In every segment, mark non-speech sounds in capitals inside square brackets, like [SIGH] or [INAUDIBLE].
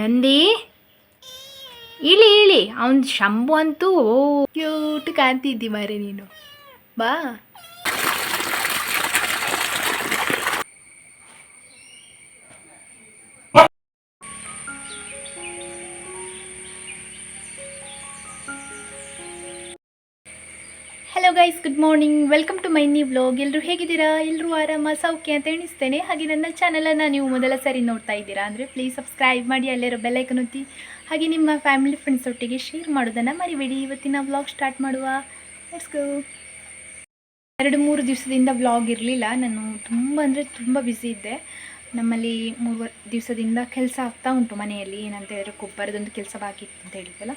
ನಂದಿ? ಇಳಿ ಇಳಿ ಅವನ ಶಂಭು ಅಂತೂ ಕ್ಯೂಟ್ ಕಾಣ್ತಿದ್ದಿ ಮಾರೆ ನೀನು. ಬಾ. Guys good morning welcome to my new vlog ಎಲ್ಲರೂ ಹೇಗಿದ್ದೀರಾ? ಎಲ್ಲರೂ ಆರಾಮ? ಸೌಖ್ಯ ಅಂತ ಎಣಿಸ್ತೇನೆ. ಹಾಗೆ ನನ್ನ ಚಾನಲನ್ನು ನೀವು ಮೊದಲ ಸರಿ ನೋಡ್ತಾ ಇದ್ದೀರಾ ಅಂದರೆ ಪ್ಲೀಸ್ ಸಬ್ಸ್ಕ್ರೈಬ್ ಮಾಡಿ, ಅಲ್ಲಿರೋ ಬೆಲ್ಲೈಕನ್ ಒತ್ತಿ. ಹಾಗೆ ನಿಮ್ಮ ಫ್ಯಾಮಿಲಿ ಫ್ರೆಂಡ್ಸ್ ಒಟ್ಟಿಗೆ ಶೇರ್ ಮಾಡೋದನ್ನು ಮರಿಬೇಡಿ. ಇವತ್ತಿನ ವ್ಲಾಗ್ ಸ್ಟಾರ್ಟ್ ಮಾಡುವ. ಗೋ ಎರಡು ಮೂರು ದಿವಸದಿಂದ ವ್ಲಾಗ್ ಇರಲಿಲ್ಲ. ನಾನು ತುಂಬ ಅಂದರೆ ತುಂಬ ಬ್ಯುಸಿ ಇದ್ದೆ. ನಮ್ಮಲ್ಲಿ ಮೂರು ದಿವಸದಿಂದ ಕೆಲಸ ಆಗ್ತಾ ಉಂಟು ಮನೆಯಲ್ಲಿ. ಏನಂತ ಹೇಳಿದ್ರೆ ಗೊಬ್ಬರದೊಂದು ಕೆಲಸ ಬಾಕಿ ಇತ್ತು ಅಂತ ಹೇಳಿದ್ದಲ್ಲ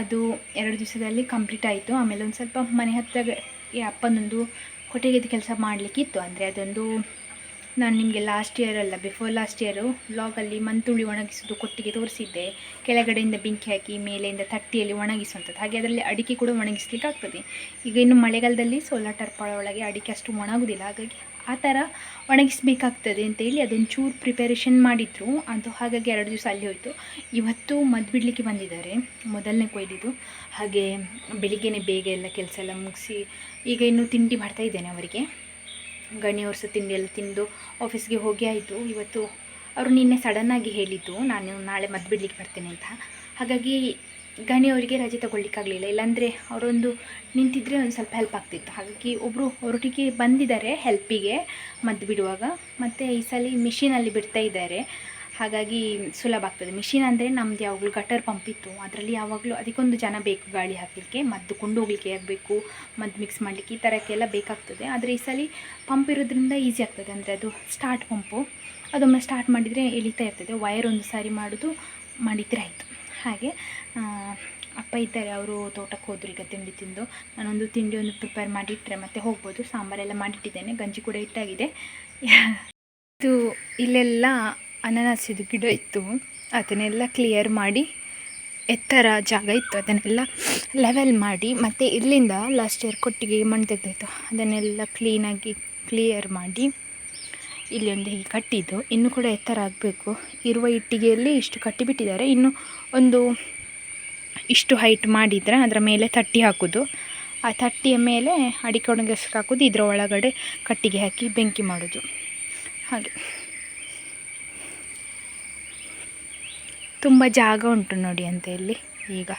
ಅದು ಎರಡು ದಿವಸದಲ್ಲಿ ಕಂಪ್ಲೀಟ್ ಆಯಿತು. ಆಮೇಲೆ ಒಂದು ಸ್ವಲ್ಪ ಮನೆ ಹತ್ತಿರ ಅಪ್ಪನೊಂದು ಕೊಟ್ಟಿಗೆದು ಕೆಲಸ ಮಾಡಲಿಕ್ಕಿತ್ತು. ಅಂದರೆ ಅದೊಂದು ನಾನು ನಿಮಗೆ ಲಾಸ್ಟ್ ಇಯರ್ ಅಲ್ಲ ಬಿಫೋರ್ ಲಾಸ್ಟ್ ಇಯರು ಲಾಗಲ್ಲಿ ಮಂತುಳಿ ಒಣಗಿಸೋದು ಕೊಟ್ಟಿಗೆ ತೋರಿಸಿದ್ದೆ. ಕೆಳಗಡೆಯಿಂದ ಬೆಂಕಿ ಹಾಕಿ, ಮೇಲೆಯಿಂದ ತಟ್ಟಿಯಲ್ಲಿ ಒಣಗಿಸುವಂಥದ್ದು ಹಾಗೆ ಅದರಲ್ಲಿ ಅಡಿಕೆ ಕೂಡ ಒಣಗಿಸ್ಲಿಕ್ಕೆ ಆಗ್ತದೆ ಈಗ ಇನ್ನು ಮಳೆಗಾಲದಲ್ಲಿ ಸೋಲಾರ್ ಟರ್ಪಾಳ ಒಳಗೆ ಅಡಿಕೆ ಅಷ್ಟು ಒಣಗುವುದಿಲ್ಲ ಹಾಗಾಗಿ ಆ ಥರ ಒಣಗಿಸ್ಬೇಕಾಗ್ತದೆ ಅಂತೇಳಿ ಅದೊಂದು ಚೂರು ಪ್ರಿಪರೇಷನ್ ಮಾಡಿದ್ರು. ಅದು ಹಾಗಾಗಿ ಎರಡು ದಿವಸ ಅಲ್ಲಿ ಹೋಯಿತು. ಇವತ್ತು ಮದ್ದು ಬಿಡಲಿಕ್ಕೆ ಬಂದಿದ್ದಾರೆ. ಮೊದಲನೇ ಕೊಯ್ದಿದ್ದು. ಹಾಗೆ ಬೆಳಿಗ್ಗೆನೇ ಬೇಗ ಎಲ್ಲ ಕೆಲಸ ಎಲ್ಲ ಮುಗಿಸಿ ಈಗ ಇನ್ನು ತಿಂಡಿ ಮಾಡ್ತಾ ಇದ್ದೇನೆ ಅವರಿಗೆ. ಗಣಿ ವರ್ಷ ತಿಂಡಿ ಎಲ್ಲ ತಿಂದು ಆಫೀಸ್ಗೆ ಹೋಗಿ ಆಯಿತು. ಇವತ್ತು ಅವರು ನಿನ್ನೆ ಸಡನ್ನಾಗಿ ಹೇಳಿದ್ದು, ನಾನು ನಾಳೆ ಮದ್ದು ಬಿಡಲಿಕ್ಕೆ ಬರ್ತೇನೆ ಅಂತ. ಹಾಗಾಗಿ ಗಣಿಯವರಿಗೆ ರಜೆ ತಗೊಳ್ಳಿಕ್ಕಾಗಲಿಲ್ಲ. ಇಲ್ಲಾಂದರೆ ಅವರೊಂದು ನಿಂತಿದ್ದರೆ ಒಂದು ಸ್ವಲ್ಪ ಹೆಲ್ಪ್ ಆಗ್ತಿತ್ತು. ಹಾಗಾಗಿ ಒಬ್ಬರು ಹೊರಟಿಗೆ ಬಂದಿದ್ದಾರೆ ಹೆಲ್ಪಿಗೆ ಮದ್ದು ಬಿಡುವಾಗ. ಮತ್ತು ಈ ಸಲ ಮಿಷಿನಲ್ಲಿ ಬಿಡ್ತಾ ಇದ್ದಾರೆ. ಹಾಗಾಗಿ ಸುಲಭ ಆಗ್ತದೆ. ಮಿಷಿನ್ ಅಂದರೆ ನಮ್ದು ಯಾವಾಗಲೂ ಗಟರ್ ಪಂಪ್ ಇತ್ತು. ಅದರಲ್ಲಿ ಯಾವಾಗಲೂ ಅದಕ್ಕೊಂದು ಜನ ಬೇಕು ಗಾಳಿ ಹಾಕಲಿಕ್ಕೆ. ಮದ್ದು ಕೊಂಡು ಹೋಗ್ಲಿಕ್ಕೆ ಆಗಬೇಕು, ಮದ್ದು ಮಿಕ್ಸ್ ಮಾಡಲಿಕ್ಕೆ ಈ ಥರಕ್ಕೆಲ್ಲ ಬೇಕಾಗ್ತದೆ. ಆದರೆ ಈ ಸಲ ಪಂಪ್ ಇರೋದ್ರಿಂದ ಈಸಿ ಆಗ್ತದೆ. ಅಂದರೆ ಅದು ಸ್ಟಾರ್ಟ್ ಪಂಪು ಅದೊಮ್ಮೆ ಸ್ಟಾರ್ಟ್ ಮಾಡಿದರೆ ಎಳಿತಾ ಇರ್ತದೆ. ವಯರ್ ಒಂದು ಸಾರಿ ಮಾಡೋದು ಮಾಡಿದರೆ ಆಯಿತು. ಹಾಗೆ ಅಪ್ಪ ಇದ್ದಾರೆ, ಅವರು ತೋಟಕ್ಕೆ ಹೋದ್ರು ಈಗ ತಿಂಡಿ ತಿಂದು. ನಾನೊಂದು ತಿಂಡಿ ಒಂದು ಪ್ರಿಪೇರ್ ಮಾಡಿಟ್ಟರೆ ಮತ್ತೆ ಹೋಗ್ಬೋದು. ಸಾಂಬಾರೆಲ್ಲ ಮಾಡಿಟ್ಟಿದ್ದೇನೆ. ಗಂಜಿ ಕೂಡ ಇಟ್ಟಾಗಿದೆ [LAUGHS] ಇದು ಇಲ್ಲೆಲ್ಲ ಅನಾನಸಿದು ಗಿಡ ಇತ್ತು. ಅದನ್ನೆಲ್ಲ ಕ್ಲಿಯರ್ ಮಾಡಿ, ಎತ್ತರ ಜಾಗ ಇತ್ತು. ಅದನ್ನೆಲ್ಲ ಲೆವೆಲ್ ಮಾಡಿ, ಮತ್ತು ಇಲ್ಲಿಂದ ಲಾಸ್ಟ್ ಇಯರ್ ಕೊಟ್ಟಿಗೆ ಮಣ್ಣು ತೆಗೆದಿತ್ತು. ಅದನ್ನೆಲ್ಲ ಕ್ಲೀನಾಗಿ ಕ್ಲಿಯರ್ ಮಾಡಿ ಇಲ್ಲಿ ಒಂದು ಹೀಗೆ ಕಟ್ಟಿದ್ದು. ಇನ್ನು ಕೂಡ ಎತ್ತರ ಆಗಬೇಕು. ಇರುವ ಇಟ್ಟಿಗೆಯಲ್ಲಿ ಇಷ್ಟು ಕಟ್ಟಿಬಿಟ್ಟಿದ್ದಾರೆ. ಇನ್ನು ಒಂದು ಇಷ್ಟು ಹೈಟ್ ಮಾಡಿದರೆ ಅದರ ಮೇಲೆ ತಟ್ಟಿ ಹಾಕೋದು. ಆ ತಟ್ಟಿಯ ಮೇಲೆ ಅಡಿಕೆ ಒಣಗಿಸ್ಕೆ ಹಾಕೋದು. ಇದರ ಒಳಗಡೆ ಕಟ್ಟಿಗೆ ಹಾಕಿ ಬೆಂಕಿ ಮಾಡೋದು. ಹಾಗೆ. ತುಂಬ ಜಾಗ ಉಂಟು ನೋಡಿ ಅಂತ ಇಲ್ಲಿ. ಈಗ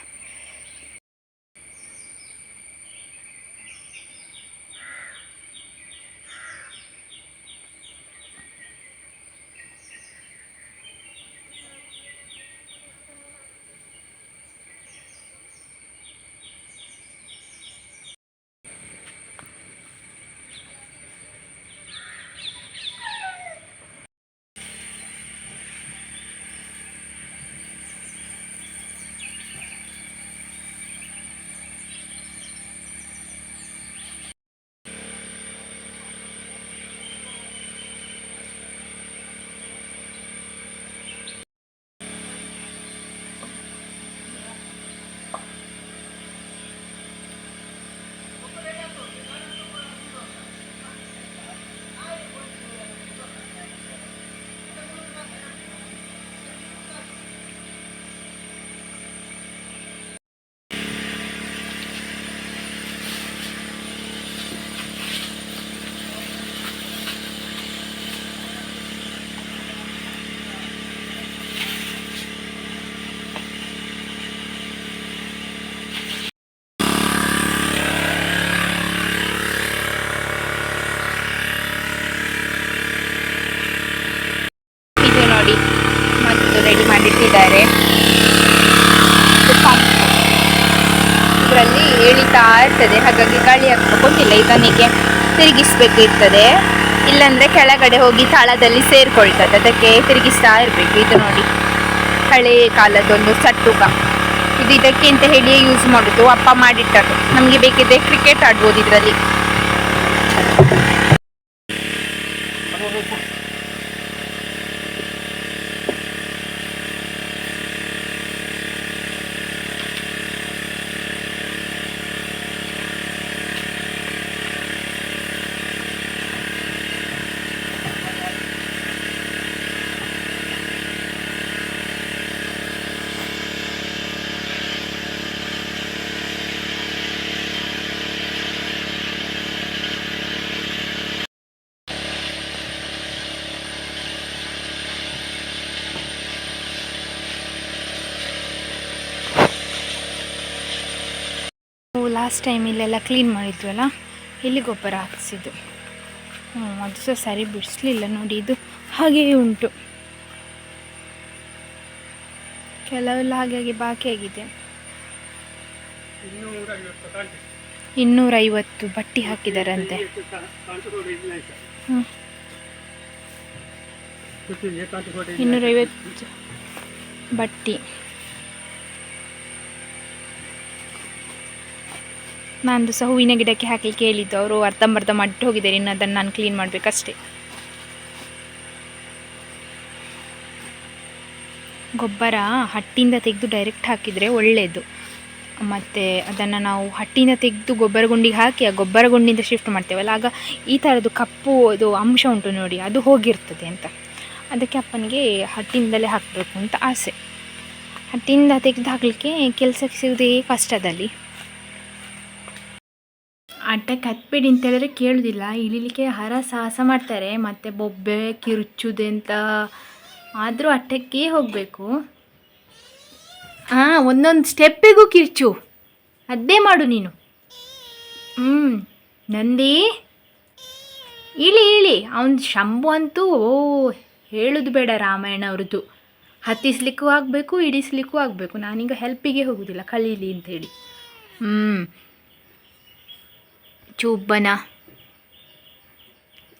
ಇದು ನೋಡಿ ಮತ್ತು ರೆಡಿ ಮಾಡಿಟ್ಟಿದ್ದಾರೆ ಇದರಲ್ಲಿ ಎಳಿತಾ ಇರ್ತದೆ ಹಾಗಾಗಿ ಗಾಳಿ ಹಾಕ್ಬೇಕಂತಿಲ್ಲ ಇದನಿಗೆ ತಿರುಗಿಸ್ಬೇಕಿರ್ತದೆ. ಇಲ್ಲಾಂದರೆ ಇಲ್ಲಾಂದ್ರೆ ಕೆಳಗಡೆ ಹೋಗಿ ತಾಳದಲ್ಲಿ ಸೇರ್ಕೊಳ್ತದೆ. ಅದಕ್ಕೆ ತಿರುಗಿಸ್ತಾ ಇರಬೇಕು. ಇದು ನೋಡಿ. ಹಳೆ ಕಾಲದೊಂದು ಸಟ್ಟುಕ ಇದು ಇದಕ್ಕೆ ಅಂತ ಹೇಳಿ ಯೂಸ್ ಮಾಡೋದು. ಅಪ್ಪ ಮಾಡಿಟ್ಟರು ನಮಗೆ ಬೇಕಿದ್ರೆ ಕ್ರಿಕೆಟ್ ಆಡ್ಬೋದು ಇದರಲ್ಲಿ. ಲಾಸ್ಟ್ ಟೈಮ್ ಇಲ್ಲೆಲ್ಲ ಕ್ಲೀನ್ ಮಾಡಿದ್ವಲ್ಲ, ಇಲ್ಲಿ ಗೊಬ್ಬರ ಹಾಕ್ಸಿದ್ದು. ಹ್ಞೂ ಅದು ಸಹ ಸರಿ ಬಿಡಿಸ್ಲಿಲ್ಲ ನೋಡಿ, ಇದು ಹಾಗೆಯೇ ಉಂಟು. ಕೆಲವೆಲ್ಲ ಹಾಗೆ ಹಾಗೆ ಬಾಕಿ ಆಗಿದೆ. ಇನ್ನೂರೈವತ್ತು ಬಟ್ಟಿ ಹಾಕಿದಾರಂತೆ. ಹ್ಞೂ ಇನ್ನೂರೈವತ್ತು ಬಟ್ಟಿ. ನಂದು ಸಹ ಹೂವಿನ ಗಿಡಕ್ಕೆ ಹಾಕಲಿಕ್ಕೆ ಹೇಳಿದ್ದು. ಅವರು ಅರ್ಧಂಬರ್ಧ ಮಾಡಿಟ್ಟು ಹೋಗಿದ್ದಾರೆ. ಇನ್ನು ಅದನ್ನು ನಾನು ಕ್ಲೀನ್ ಮಾಡಬೇಕಷ್ಟೇ. ಗೊಬ್ಬರ ಹಟ್ಟಿಯಿಂದ ತೆಗೆದು ಡೈರೆಕ್ಟ್ ಹಾಕಿದರೆ ಒಳ್ಳೆಯದು ಮತ್ತು ಅದನ್ನು ನಾವು ಹಟ್ಟಿಯಿಂದ ತೆಗೆದು ಗೊಬ್ಬರ ಗುಂಡಿಗೆ ಹಾಕಿ ಆ ಗೊಬ್ಬರ ಗುಂಡಿಯಿಂದ ಶಿಫ್ಟ್ ಮಾಡ್ತೇವಲ್ಲ, ಆಗ ಈ ಥರದ್ದು ಕಪ್ಪು ಅದು ಅಂಶ ಉಂಟು ನೋಡಿ, ಅದು ಹೋಗಿರ್ತದೆ ಅಂತ. ಅದಕ್ಕೆ ಅಪ್ಪನಿಗೆ ಹಟ್ಟಿಯಿಂದಲೇ ಹಾಕಬೇಕು ಅಂತ ಆಸೆ. ಹಟ್ಟಿಯಿಂದ ತೆಗೆದು ಹಾಕಲಿಕ್ಕೆ ಕೆಲಸಕ್ಕೆ ಸಿಗೋದೇ ಕಷ್ಟದಲ್ಲಿ. ಅಟ್ಟಕ್ಕೆ ಕತ್ಬಿಡಿ ಅಂತ ಹೇಳಿದ್ರೆ ಕೇಳೋದಿಲ್ಲ. ಇಳಿಲಿಕ್ಕೆ ಹರ ಸಾಹಸ ಮಾಡ್ತಾರೆ. ಮತ್ತು ಬೊಬ್ಬೆ ಕಿರುಚುದೆ ಅಂತ ಆದರೂ ಅಟ್ಟಕ್ಕೆ ಹೋಗಬೇಕು. ಹಾಂ ಒಂದೊಂದು ಸ್ಟೆಪ್ಪಿಗೂ ಕಿರ್ಚು. ಅದೇ ಮಾಡು ನೀನು. ಹ್ಞೂ ನಂದಿ? ಇಳಿ ಇಳಿ. ಅವನ ಶಂಭು ಅಂತೂ, ಓ, ಹೇಳೋದು ಬೇಡ ರಾಮಾಯಣ ಅವ್ರದ್ದು. ಹತ್ತಿಸ್ಲಿಕ್ಕೂ ಆಗಬೇಕು, ಇಡಿಸ್ಲಿಕ್ಕೂ ಆಗಬೇಕು. ನಾನೀಗ ಹೆಲ್ಪಿಗೆ ಹೋಗೋದಿಲ್ಲ ಕಲೀಲಿ ಅಂತೇಳಿ ಹ್ಞೂ ಚುಬ್ಬನ.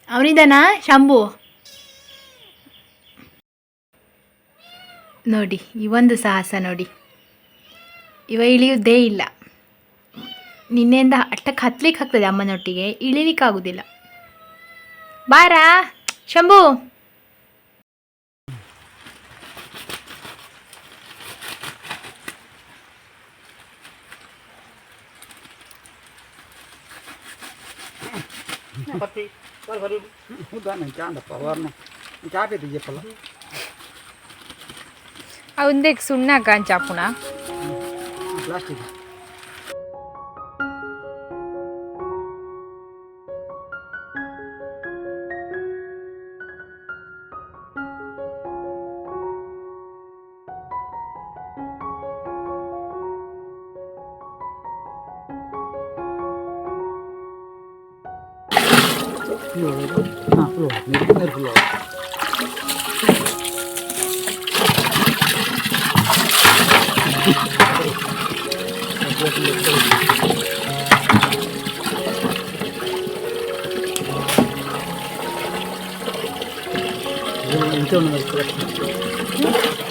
ಅವನಿದಾನ? ಶಂಭು? ನೋಡಿ, ಈ ಒಂದು ಸಾಹಸ ನೋಡಿ. ಇವ ಇಳಿಯುವುದೇ ಇಲ್ಲ. ನಿನ್ನೆಯಿಂದ ಅಟ್ಟಕ್ಕೆ ಹತ್ಲಿಕ್ಕೆ ಆಗ್ತದೆ ಅಮ್ಮನೊಟ್ಟಿಗೆ, ಇಳಿಲಿಕ್ಕೆ ಆಗುದಿಲ್ಲ. ಬಾರಾ, Shambhu! pati kar varu udah nang chan da pawar na cha pe diye pala avunde sunna kan chapuna plastic കുറച്ചുകൊണ്ട് നിൽക്കുക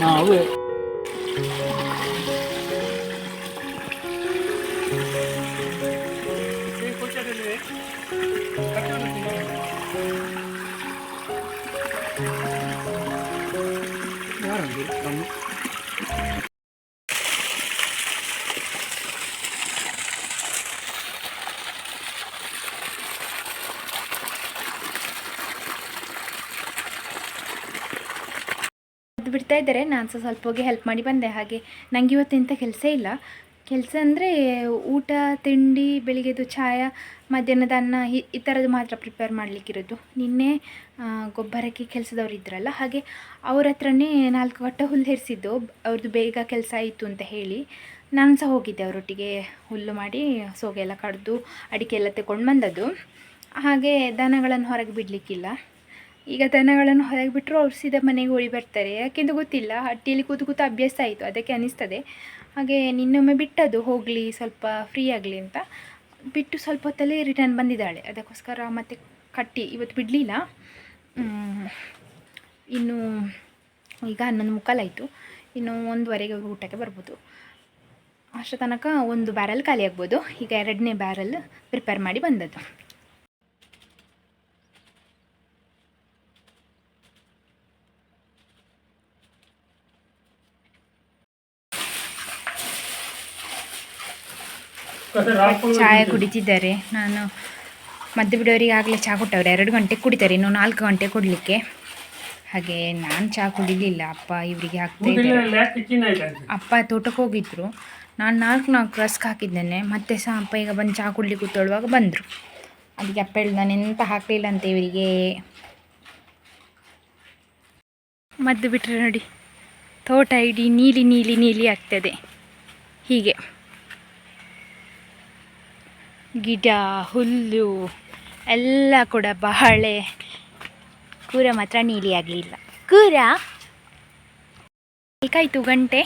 ആ അത് വേറെ ಬಿಡ್ತಾ ಇದ್ದಾರೆ. ನಾನು ಸಹ ಸ್ವಲ್ಪ ಹೋಗಿ ಹೆಲ್ಪ್ ಮಾಡಿ ಬಂದೆ. ಹಾಗೆ ನನಗೆ ಇವತ್ತೆಂಥ ಕೆಲಸ ಇಲ್ಲ. ಕೆಲಸ ಅಂದರೆ ಊಟ, ತಿಂಡಿ ಬೆಳಿಗ್ಗೆದು ಚಾಯ, ಮಧ್ಯಾಹ್ನದ ಅನ್ನ ಈ- ಥರದ್ದು ಮಾತ್ರ ಪ್ರಿಪೇರ್ ಮಾಡಲಿಕ್ಕಿರೋದು. ನಿನ್ನೆ ಗೊಬ್ಬರಕ್ಕೆ ಕೆಲಸದವ್ರು ಇದ್ರಲ್ಲ. ಹಾಗೆ ಅವ್ರ ಹತ್ರನೇ ನಾಲ್ಕು ಗಟ್ಟ ಹುಲ್ಲು ಹೆರಿಸಿದ್ದು. ಅವ್ರದ್ದು ಬೇಗ ಕೆಲಸ ಆಯಿತು ಅಂತ ಹೇಳಿ ನಾನು ಸಹ ಹೋಗಿದ್ದೆ ಅವರೊಟ್ಟಿಗೆ ಹುಲ್ಲು ಮಾಡಿ ಸೋಗೆಲ್ಲ ಕಡ್ದು, ಅಡಿಕೆ ಎಲ್ಲ ತಗೊಂಡು ಬಂದದ್ದು. ಹಾಗೆ ದನಗಳನ್ನು ಹೊರಗೆ ಬಿಡಲಿಕ್ಕಿಲ್ಲ. ಈಗ ದನಗಳನ್ನು ಹೊರಗೆ ಬಿಟ್ಟರು ಅವ್ರು ಸೀದಾ ಮನೆಗೆ ಓಡಿ ಬರ್ತಾರೆ. ಯಾಕೆಂದು ಗೊತ್ತಿಲ್ಲ, ಹಟ್ಟಿಯಲ್ಲಿ ಕೂತು ಕೂತು ಅಭ್ಯಾಸ ಆಯಿತು, ಅದಕ್ಕೆ ಅನಿಸ್ತದೆ. ಹಾಗೆ ನಿನ್ನೊಮ್ಮೆ ಬಿಟ್ಟದು ಹೋಗಲಿ, ಸ್ವಲ್ಪ ಫ್ರೀ ಆಗಲಿ ಅಂತ. ಬಿಟ್ಟು ಸ್ವಲ್ಪ ಹೊತ್ತಲ್ಲೇ ರಿಟರ್ನ್ ಬಂದಿದ್ದಾಳೆ. ಅದಕ್ಕೋಸ್ಕರ ಮತ್ತೆ ಕಟ್ಟಿ, ಇವತ್ತು ಬಿಡಲಿಲ್ಲ. ಇನ್ನು ಈಗ ಹನ್ನೊಂದು ಮುಕ್ಕಾಲಾಯಿತು ಇನ್ನು ಒಂದುವರೆಗೆ ಊಟಕ್ಕೆ ಬರ್ಬೋದು. ಅಷ್ಟರ ತನಕ ಒಂದು ಬ್ಯಾರಲ್ ಖಾಲಿ ಆಗ್ಬೋದು. ಈಗ ಎರಡನೇ ಬ್ಯಾರಲ್ ಪ್ರಿಪೇರ್ ಮಾಡಿ ಬಂದದ್ದು. ಚಾಯ ಕುಡಿತಿದ್ದಾರೆ. ನಾನು ಮದ್ದು ಬಿಡೋರಿಗೆ ಆಗಲೇ ಚಹಾ ಕೊಟ್ಟವ್ರೆ. ಎರಡು ಗಂಟೆ ಕುಡಿತಾರೆ ಇನ್ನು ನಾಲ್ಕು ಗಂಟೆ ಕೊಡಲಿಕ್ಕೆ. ಹಾಗೆ ನಾನು ಚಹಾ ಕುಡಿಲಿಲ್ಲ. ಅಪ್ಪ ಇವರಿಗೆ ಹಾಕ್ತಾ ಇದ್ದಾರೆ. ಅಪ್ಪ ತೋಟಕ್ಕೆ ಹೋಗಿದ್ರು. ನಾನು ನಾಲ್ಕು ನಾಲ್ಕು ರಸ್ಕ್ ಹಾಕಿದ್ದೇನೆ. ಮತ್ತೆ ಸಹ ಅಪ್ಪ ಈಗ ಬಂದು ಚಹಾ ಕುಡ್ಲಿಕ್ಕೆ ಕೂತ್ಕೊಳ್ಳುವಾಗ ಬಂದರು. ಅದಕ್ಕೆ ಅಪ್ಪ ಹೇಳಿದ ನಾನು ಎಂತ ಹಾಕಲಿಲ್ಲ ಅಂತ ಇವರಿಗೆ. ಮದ್ದು ಬಿಟ್ಟರೆ ನೋಡಿ. ತೋಟ ಇಡೀ ನೀಲಿ ನೀಲಿ ನೀಲಿ ಆಗ್ತದೆ. ಹೀಗೆ. ಗಿಡ, ಹುಲ್ಲು, ಎಲ್ಲ ಕೂಡ ಬಾಳೆ ಕೂರ ಮಾತ್ರ ನೀಲಿ ಆಗಲಿಲ್ಲ. ಕೂರ? ಬೇಕಾಯಿತು ಗಂಟೆ.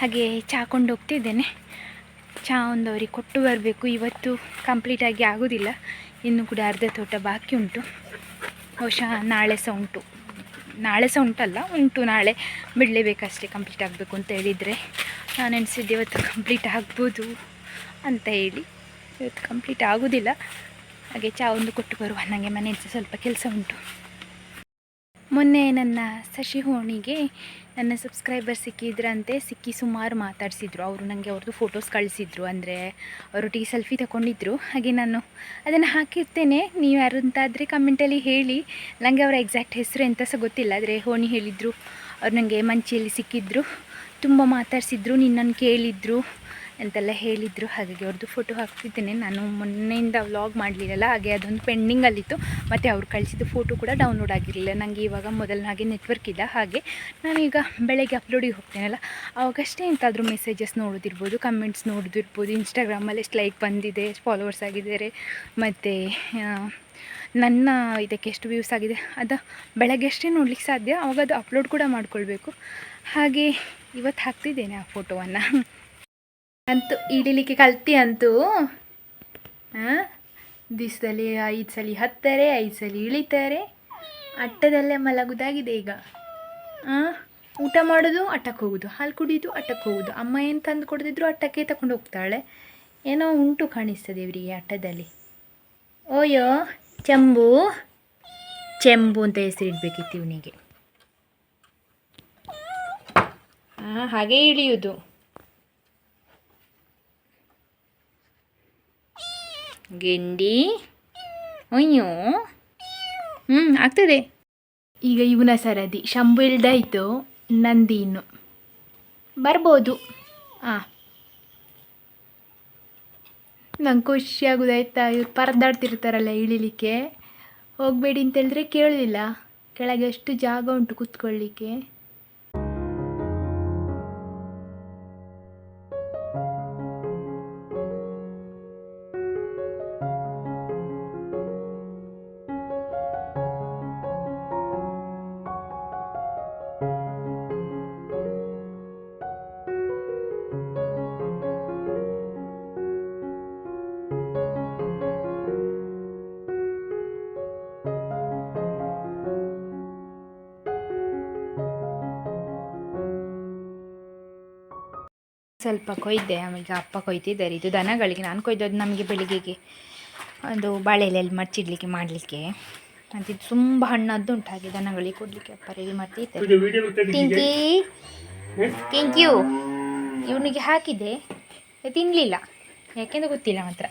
ಹಾಗೆ ಚಹಾ ಕೊಂಡು ಹೋಗ್ತಿದ್ದೇನೆ. ಚಹಾ ಒಂದು ಅವ್ರಿಗೆ ಕೊಟ್ಟು ಬರಬೇಕು. ಇವತ್ತು ಕಂಪ್ಲೀಟಾಗಿ ಆಗೋದಿಲ್ಲ. ಇನ್ನು ಕೂಡ ಅರ್ಧ ತೋಟ ಬಾಕಿ ಉಂಟು. ಬಹುಶಃ ನಾಳೆ ಸಹ ಉಂಟು. ನಾಳೆ ಸಹ ಉಂಟಲ್ಲ, ಉಂಟು ನಾಳೆ. ಬಿಡಲೇಬೇಕಷ್ಟೇ ಕಂಪ್ಲೀಟ್ ಆಗಬೇಕು ಅಂತ ಹೇಳಿದರೆ. ನಾನು ಎಣಿಸಿದ್ದೆ ಇವತ್ತು ಕಂಪ್ಲೀಟ್ ಆಗ್ಬೋದು ಅಂತ ಹೇಳಿ. ಇವತ್ತು ಕಂಪ್ಲೀಟ್ ಆಗೋದಿಲ್ಲ. ಹಾಗೆ ಚಾ ಒಂದು ಕೊಟ್ಟು ಬರುವ ನನಗೆ ಮನೆಯಲ್ಲಿ ಸ್ವಲ್ಪ ಕೆಲಸ ಉಂಟು. ಮೊನ್ನೆ ನನ್ನ ಸಶಿ ಹೋಣಿಗೆ ನನ್ನ ಸಬ್ಸ್ಕ್ರೈಬರ್ ಸಿಕ್ಕಿದ್ರಂತೆ ಸಿಕ್ಕಿ ಸುಮಾರು ಮಾತಾಡಿಸಿದ್ರು. ಅವರು ನನಗೆ ಅವ್ರದ್ದು ಫೋಟೋಸ್ ಕಳಿಸಿದ್ರು. ಅಂದರೆ ಅವರೊಟ್ಟಿಗೆ ಸೆಲ್ಫಿ ತಗೊಂಡಿದ್ರು ಹಾಗೆ ನಾನು ಅದನ್ನು ಹಾಕಿರ್ತೇನೆ. ನೀವು ಯಾರು ಅಂತಾದರೆ ಕಮೆಂಟಲ್ಲಿ ಹೇಳಿ. ನನಗೆ ಅವರ ಎಕ್ಸಾಕ್ಟ್ ಹೆಸರು ಎಂತ ಸಹ ಗೊತ್ತಿಲ್ಲ. ಆದರೆ ಹೋಣಿ ಹೇಳಿದರು. ಅವ್ರು ನನಗೆ ಮಂಚಿಯಲ್ಲಿ ಸಿಕ್ಕಿದ್ರು. ತುಂಬ ಮಾತಾಡಿಸಿದ್ರು. ನಿನ್ನನ್ನು ಕೇಳಿದ್ರು. ಅಂತೆಲ್ಲ ಹೇಳಿದರು. ಹಾಗಾಗಿ ಅವ್ರದ್ದು ಫೋಟೋ ಹಾಕ್ತಿದ್ದೇನೆ. ನಾನು ಮೊನ್ನೆಯಿಂದ ವ್ಲಾಗ್ ಮಾಡಲಿಲ್ಲಲ್ಲ, ಹಾಗೆ ಅದೊಂದು ಪೆಂಡಿಂಗಲ್ಲಿತ್ತು ಮತ್ತು ಅವ್ರು ಕಳಿಸಿದ ಫೋಟೋ ಕೂಡ ಡೌನ್ಲೋಡ್ ಆಗಿರಲಿಲ್ಲ. ನನಗೆ ಇವಾಗ ಮೊದಲನಾಗೆ ನೆಟ್ವರ್ಕ್ ಇಲ್ಲ. ಹಾಗೆ ನಾನೀಗ ಬೆಳಗ್ಗೆ ಅಪ್ಲೋಡಿಗೆ ಹೋಗ್ತೇನಲ್ಲ ಅವಾಗಷ್ಟೇ ಎಂತಾದರೂ ಮೆಸೇಜಸ್ ನೋಡೋದಿರ್ಬೋದು ಕಮೆಂಟ್ಸ್ ನೋಡೋದಿರ್ಬೋದು. ಇನ್ಸ್ಟಾಗ್ರಾಮಲ್ಲಿ ಎಷ್ಟು ಲೈಕ್ ಬಂದಿದೆ ಫಾಲೋವರ್ಸ್ ಆಗಿದ್ದಾರೆ. ಮತ್ತು ನನ್ನ ಇದಕ್ಕೆ ಎಷ್ಟು ವ್ಯೂಸ್ ಆಗಿದೆ, ಅದು ಬೆಳಗ್ಗೆ ಅಷ್ಟೇ ನೋಡ್ಲಿಕ್ಕೆ ಸಾಧ್ಯ. ಅವಾಗ ಅದು ಅಪ್ಲೋಡ್ ಕೂಡ ಮಾಡ್ಕೊಳ್ಬೇಕು. ಹಾಗೆ ಇವತ್ತು ಹಾಕ್ತಿದ್ದೇನೆ ಆ ಫೋಟೋವನ್ನು ಅಂತೂ ಇಳಿಲಿಕ್ಕೆ ಕಲ್ತಿ ಅಂತೂ. ಹಾಂ ದಿವಸದಲ್ಲಿ ಐದು ಸಲ ಹತ್ತಾರೆ, ಐದು ಸಲ ಇಳಿತಾರೆ. ಅಟ್ಟದಲ್ಲೇ ಮಲಗುದಾಗಿದೆ ಈಗ. ಹಾಂ ಊಟ ಮಾಡೋದು, ಅಟ್ಟಕ್ಕೆ ಹೋಗೋದು. ಹಾಲು ಕುಡಿಯೋದು ಅಟ್ಟಕ್ಕೆ ಹೋಗೋದು. ಅಮ್ಮ ಏನು ತಂದು ಕೊಡದಿದ್ರು ಅಟ್ಟಕ್ಕೆ ತಗೊಂಡು ಹೋಗ್ತಾಳೆ. ಏನೋ ಉಂಟು ಕಾಣಿಸ್ತದೆ ಇವರಿಗೆ ಅಟ್ಟದಲ್ಲಿ. ಓಯೋ, ಚೆಂಬು. ಚೆಂಬು ಅಂತ ಹೆಸರಿಡ್ಬೇಕಿತ್ತು ಇವನಿಗೆ. ಹಾಂ ಹಾಗೆ ಇಳಿಯುವುದು ಗೆಂಡಿ. ಅಯ್ಯೋ. ಹ್ಞೂ ಆಗ್ತದೆ. ಈಗ ಇವನ ಸರದಿ. ಶಂಭು ಇಳ್ದಾಯ್ತು ನಂದಿ ಇನ್ನು. ಬರ್ಬೋದು. ಹಾಂ ನಂಗೆ ಖುಷಿ ಆಗೋದಾಯ್ತಾ ಇವ್ರು ಪರದಾಡ್ತಿರ್ತಾರಲ್ಲ ಇಳಿಲಿಕ್ಕೆ. ಹೋಗಬೇಡಿ ಅಂತೇಳಿದ್ರೆ ಕೇಳಲಿಲ್ಲ. ಕೆಳಗೆ ಎಷ್ಟು ಜಾಗ ಉಂಟು ಕೂತ್ಕೊಳ್ಳಿಕ್ಕೆ ಸ್ವಲ್ಪ ಕೊಯ್ದೆ ಆಮೇಲೆ ಅಪ್ಪ ಕೊಯ್ತಿದ್ದಾರೆ. ಇದು ದನಗಳಿಗೆ ನಾನು ಕೊಯ್ದದ್ದು ನಮಗೆ ಬೆಳಿಗ್ಗೆಗೆ. ಅದು ಬಾಳೆ ಎಲೆಯಲ್ಲಿ ಮಚ್ಚಿಡ್ಲಿಕ್ಕೆ ಮಾಡಲಿಕ್ಕೆ. ಮತ್ತು ಇದು ತುಂಬ ಹಣ್ಣದ್ದು ಉಂಟು. ಹಾಗೆ ದನಗಳಿಗೆ ಕೊಡಲಿಕ್ಕೆ ಅಪ್ಪ ರೆಡಿ ಮಾಡ್ತಿದ್ದೆ ಟಿಂಕಿ ಥ್ಯಾಂಕ್ ಯು ಇವನಿಗೆ ಹಾಕಿದೆ. ತಿನ್ನಲಿಲ್ಲ ಯಾಕೆಂದ್ರೆ ಗೊತ್ತಿಲ್ಲ ಮಾತ್ರ.